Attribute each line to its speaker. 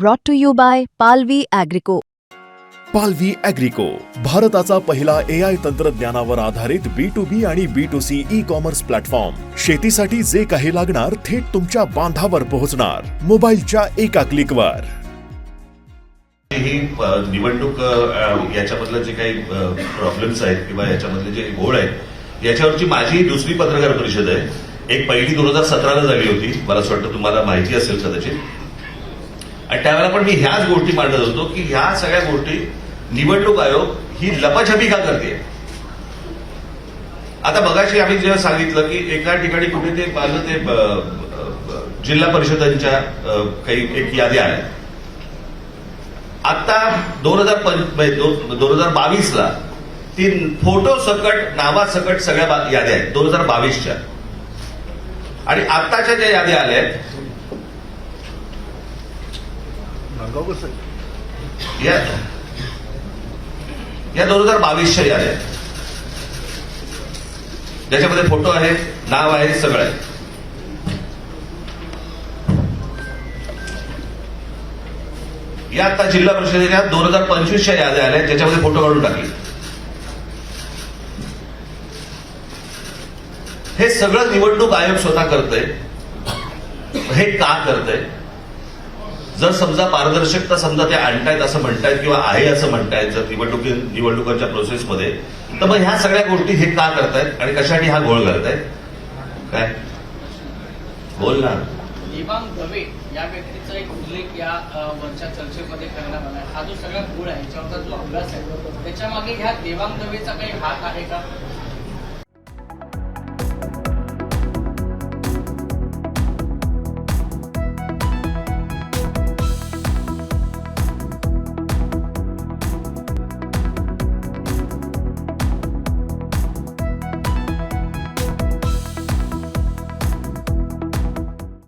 Speaker 1: brought to you by Palvi Agrico.
Speaker 2: पालवी अॅग्रिको भारताचा पहिला ए आय तंत्रज्ञानावर आधारित बी टू बी आणि B to C e commerce platform शेतीसाठी जे काही लागणार थेट तुमच्या बांधावर पोहोचणार. मोबाईलच्या एका क्लिकवर
Speaker 3: ही अ, निवडणूक याच्यामधलं जे काही प्रॉब्लेम्स आहेत किंवा याच्यामधले जे घोळ आहेत याच्यावरची माझी दुसरी पत्रकार परिषद आहे. एक पहिली दोन हजार सतराला झाली होती. मला असं वाटतं तुम्हाला माहिती असेल कदाचित. आणि त्यावेळेला पण मी ह्याच गोष्टी मांडत होतो की ह्या सगळ्या गोष्टी निवडणूक आयोग ही लपाछपी का करते? आता बघाशी आम्ही जेव्हा सांगितलं की एका ठिकाणी कुठे ते माझं ते जिल्हा परिषदांच्या काही एक याद्या आल्या आता दोन हजार म्हणजे दोन हजार बावीसला ती फोटो सकट नावासकट सगळ्या याद्या आहेत दोन हजार बावीसच्या. आणि आत्ताच्या ज्या याद्या आल्या आहेत या. या दोन हजार बावीसच्या याद्या आहेत. ज्याच्यामध्ये फोटो आहे नाव आहे सगळं आहे. या आता जिल्हा परिषदेच्या दोन हजार पंचवीसच्या याद्या आल्या ज्याच्यामध्ये फोटो काढून टाकले. हे सगळं निवडणूक आयोग स्वतः करतंय. हे का करतंय? जर समजा पारदर्शकता समजा ते आणतायत असं म्हणतायत किंवा आहे असं म्हणतायत जर निवडणुकी निवडणुकांच्या प्रोसेसमध्ये तर मग ह्या सगळ्या गोष्टी हे का करतायत आणि कशासाठी हा घोळ करतायत काय? बोल ना.
Speaker 4: देवांग दवे या व्यक्तीचा एक उल्लेख या वरच्या चर्चेमध्ये करण्यात आला हा जो सगळा गुळ आहे याच्यावरचा जो अभ्यास आहे त्याच्यामागे ह्या देवांग दवेचा काही हात आहे का?